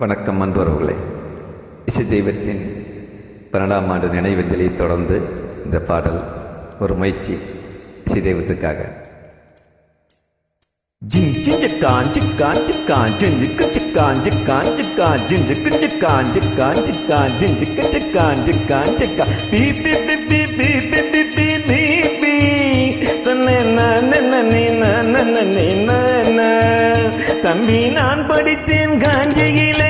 வணக்கம் அன்புறவுகளே இசை தெய்வத்தின் பன்னெண்டாம் ஆண்டு நினைவஞ்சலி தொடர்ந்து இந்த பாடல் ஒரு முயற்சி இசை தெய்வத்துக்காக ஜிங் சிக்கான் சிக்கான் சிக்கான் சிக்கான் சிக்கான் சிக்கான் சிக்கான் சிக்கான் சிக்கான் சிக்கான் சிக்கான் சிக்கான் பீ பீ பீ பீ பீ பீ பீ பீ பீ பீ தன்னை நான் நான் தம்பி நான் படித்தேன் காஞ்சியிலே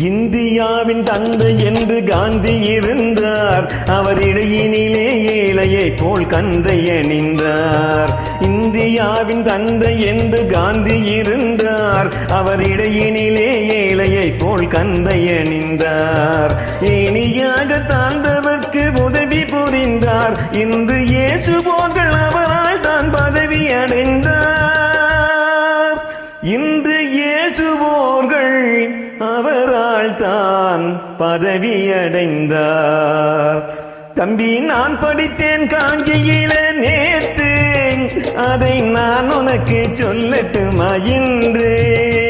இந்தியாவின் தந்தை என்று காந்தி இருந்தார். அவர் இடையினிலே ஏழையை போல் கந்தை அணிந்தார். இந்தியாவின் தந்தை என்று காந்தி இருந்தார். அவர் இடையினிலே ஏழையை போல் கந்தை அணிந்தார். இனியாக தாழ்ந்தவர்க்கு உதவி புரிந்தார். இன்று இயேசு போர்கள் அவரால் தான் பதவி அடைந்தார். பதவியடைந்தார். தம்பி நான் படித்தேன் காஞ்சியில நேத்து. அதை நான் உனக்கு சொல்லட்டுமா இன்று?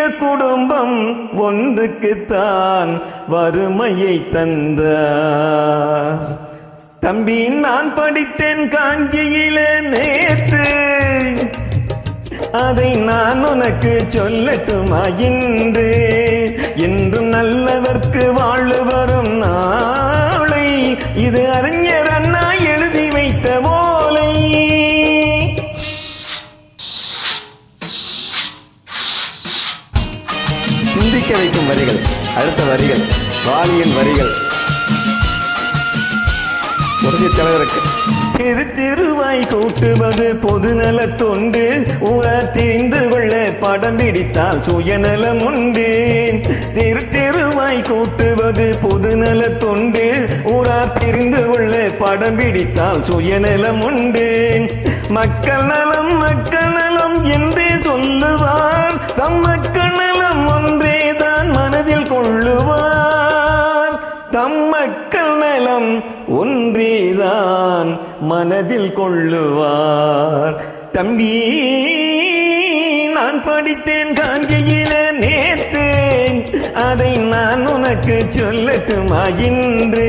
இனிய குடும்பம் ஒன்றுக்குத்தான் வறுமையை தந்தார். தம்பி நான் படித்தேன் காஞ்சியில நேற்று. அதை நான் உனக்கு சொல்லட்டுமா இன்று? என்றும் நல்லவர்க்கு வாழ்வு வரும் நாளை இது அறிஞர் அண்ணா சிந்திக்க வைக்கும் வரிகள். அடுத்த வரிகள். வாலியின் வரிகள். புரட்சி தலைவருக்கு. திரு திருவாய் கூட்டுவது பொதுநல தொண்டு. ஊரார் தீர்ந்து கொள்ள படம் பிடித்தால் சுயநலம் உண்டு. திரு திருவாய் கூட்டுவது பொதுநல தொண்டு. ஊரார் தெரிந்து கொள்ள படம் பிடித்தால் சுயநலம் உண்டு. மக்கள் நலம் மக்கள் நலம் என்றே சொல்லுவார். தம் மக்கள் ஒன்றேதான் மனதில் கொள்ளுவார். தம்பி நான் படித்தேன் காஞ்சியில நேர்த்தேன் அதை நான் உனக்கு சொல்லட்டுமா இன்று?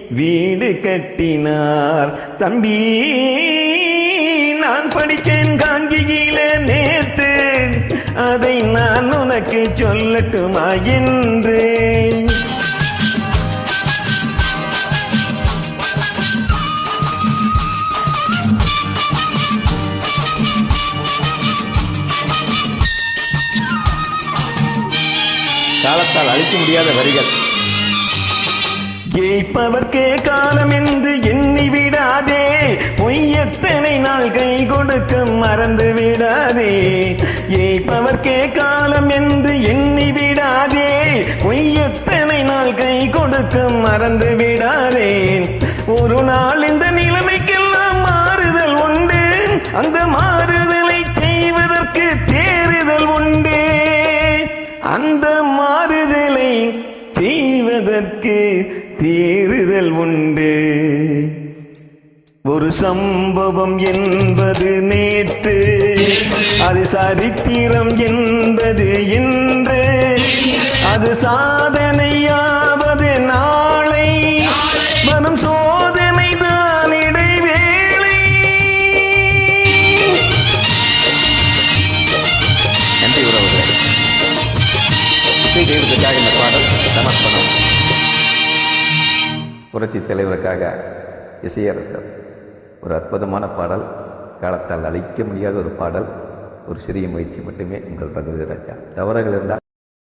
வீடு கட்டினார். தம்பி நான் படித்தேன் காங்கியில நேத்து. அதை நான் உனக்கு சொல்லட்டுமா என்று. காலத்தால் அழிக்க முடியாத வரிகள். ஏய்ப்பவர்க்கே காலம் என்று எண்ணி விடாதே. பொய்யத்தனை நாள் கை கொடுக்க மறந்து விடாதே. ஏய்ப்பவர்க்கே காலம் என்று எண்ணி விடாதே. பொய்யத்தனை நாள் கை கொடுக்க மறந்து விடாதேன். ஒரு நாள் இந்த நிலைமைக்கெல்லாம் மாறுதல் உண்டு. அந்த மாறுதலை செய்வதற்கு தேறுதல் உண்டு. அந்த மாறுதலை செய்வதற்கு தீருதல் உண்டு. ஒரு சம்பவம் என்பது நேற்று அது சரித்திரம் என்பது இன்று. அது சாதனையாவது நாளை வரும் புரட்சி தலைவருக்காக இசையரசர். ஒரு அற்புதமான பாடல். காலத்தால் அழிக்க முடியாத ஒரு பாடல். ஒரு சிறிய முயற்சி மட்டுமே உங்கள் பகுதி ராஜா. தவறுகள் இருந்தால்